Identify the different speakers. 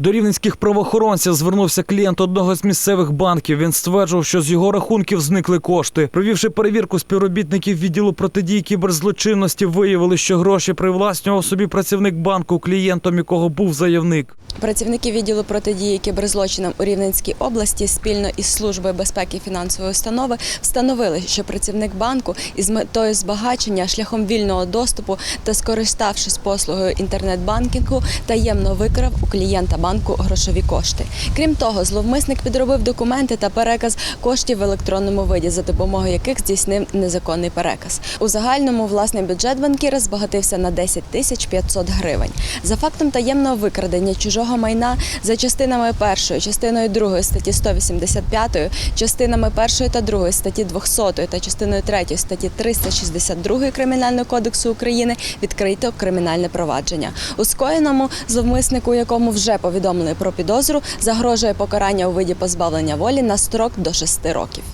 Speaker 1: До рівненських правоохоронців звернувся клієнт одного з місцевих банків. Він стверджував, що з його рахунків зникли кошти. Провівши перевірку, співробітників відділу протидії кіберзлочинності виявили, що гроші привласнював собі працівник банку, клієнтом якого був заявник.
Speaker 2: Працівники відділу протидії кіберзлочинам у Рівненській області спільно із службою безпеки фінансової установи встановили, що працівник банку із метою збагачення шляхом вільного доступу та скориставшись послугою інтернет-банкінгу, таємно викрав у клієнта банку грошові кошти. Крім того, зловмисник підробив документи та переказ коштів в електронному виді, за допомогою яких здійснив незаконний переказ. У загальному власний бюджет банкіра збагатився на 10 тисяч 500 гривень. За фактом таємного викрадення чужого майна за частинами першої, частиною другої статті 185, частинами першої та другої статті 200 та частиною третьої статті 362 Кримінального кодексу України відкрито кримінальне провадження. У скоєному зловмиснику, якому вже повідомили про підозру, загрожує покарання у виді позбавлення волі на строк до 6 років.